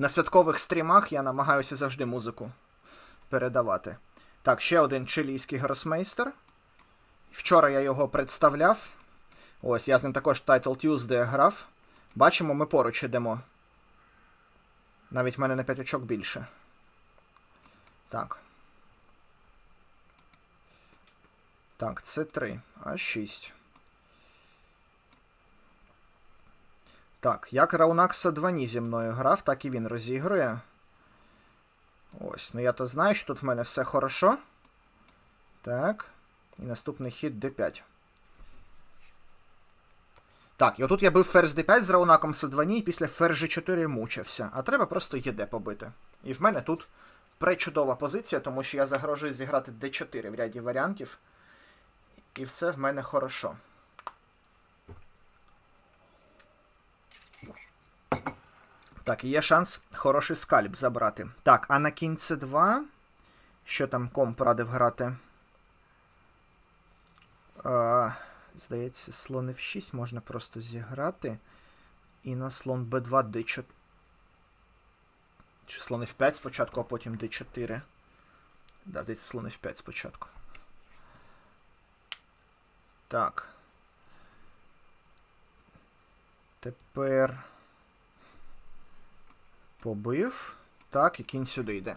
На святкових стрімах я намагаюся завжди музику передавати. Так, ще один чилійський гросмейстер. Вчора я його представляв. Ось, я з ним також Title Tuesday грав. Бачимо, ми поруч ідемо. Навіть в мене на 5 очок більше. Так. Так, це 3, а 6. Так, як Раунакса 2 зі мною грав, так і він розігрує. Ось, ну я то знаю, що тут в мене все хорошо. Так. І наступний хід D5. Так, і отут я бив ферзь D5 з Раунаком С2 і після ферзь G4 мучився. А треба просто ЄД побити. І в мене тут пречудова позиція, тому що я загрожую зіграти D4 в ряді варіантів. І все в мене хорошо. Так, і є шанс хороший скальп забрати. Так, а на кінь c 2 Що там комп радив грати? А, здається, слон F6 можна просто зіграти. І на слон B2 D4. Чи слон F5 спочатку, а потім D4. Да, здається, слон F5 спочатку. Так. Тепер. Побив. Так, і кінь сюди йде.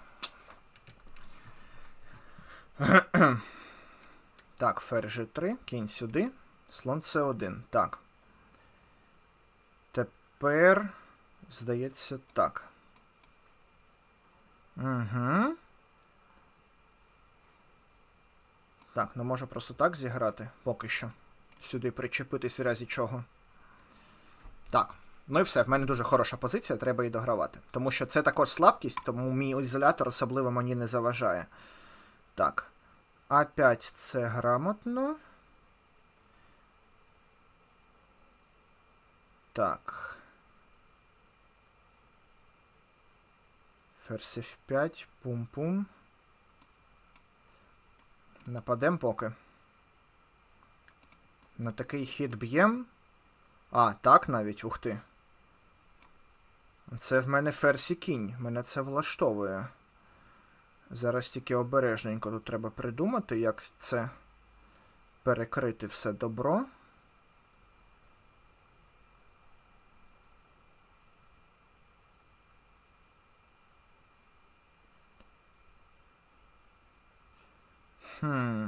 так, ферзь G3, кінь сюди. Слон С1. Так. Тепер. Здається, так. Угу. Так, ну може просто так зіграти поки що. Сюди причепитись в разі чого. Так. Ну і все, в мене дуже хороша позиція, треба її догравати. Тому що це також слабкість, тому мій ізолятор особливо мені не заважає. Так. А5 це грамотно. Так. Ферзь F5, пум-пум. Нападем поки. На такий хід б'єм. А, так навіть, ух ти. Це в мене ферзь і кінь. Мене це влаштовує. Зараз тільки обережненько тут треба придумати, як це перекрити все добро. Хм.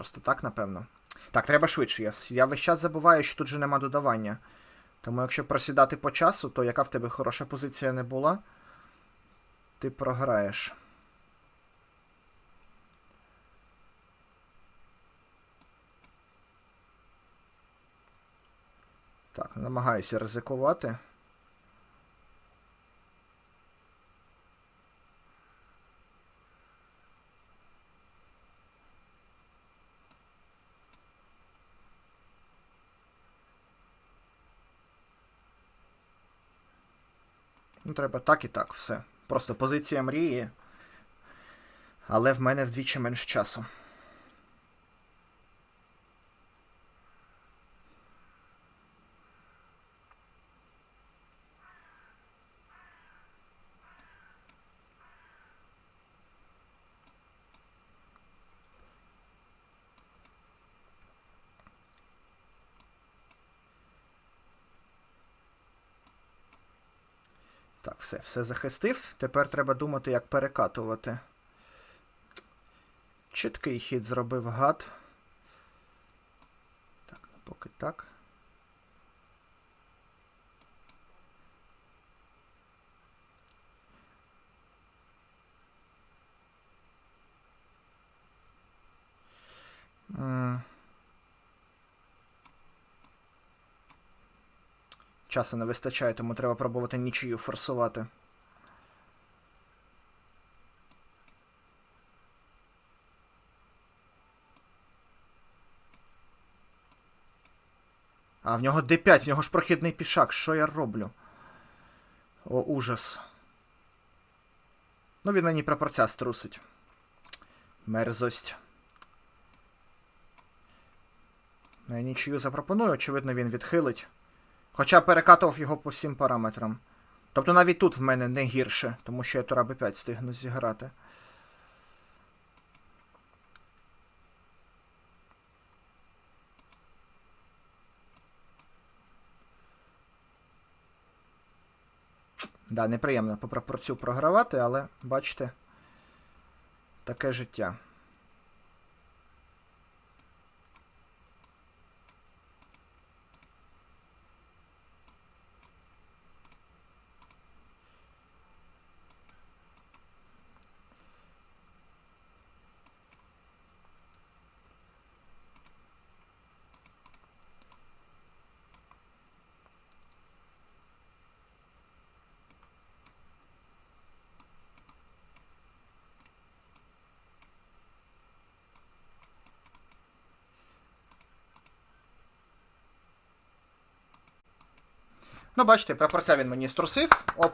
Просто так, напевно. Так, треба швидше. Я, я весь час забуваю, що тут же нема додавання. Тому якщо просідати по часу, то яка в тебе хороша позиція не була, ти програєш. Так, намагаюся ризикувати. Ну, треба так і так, все. Просто позиція мрії. Але в мене вдвічі менш часу. Так, все, все захистив. Тепер треба думати, як перекатувати. Чіткий хід зробив гад. Так, ну поки так. М. Часу не вистачає, тому треба пробувати нічию форсувати. А, в нього D5, в нього ж прохідний пішак. Що я роблю? О, ужас. Ну, він мені прапорця струсить. Мерзость. Ну, Я нічию запропоную, очевидно, він відхилить. Хоча перекатував його по всім параметрам. Тобто навіть тут в мене не гірше, тому що я тура b5 стигну зіграти. Да, неприємно по пропорцію програвати, але бачите, таке життя. Ну, бачите, прапорця він мені струсив. Оп,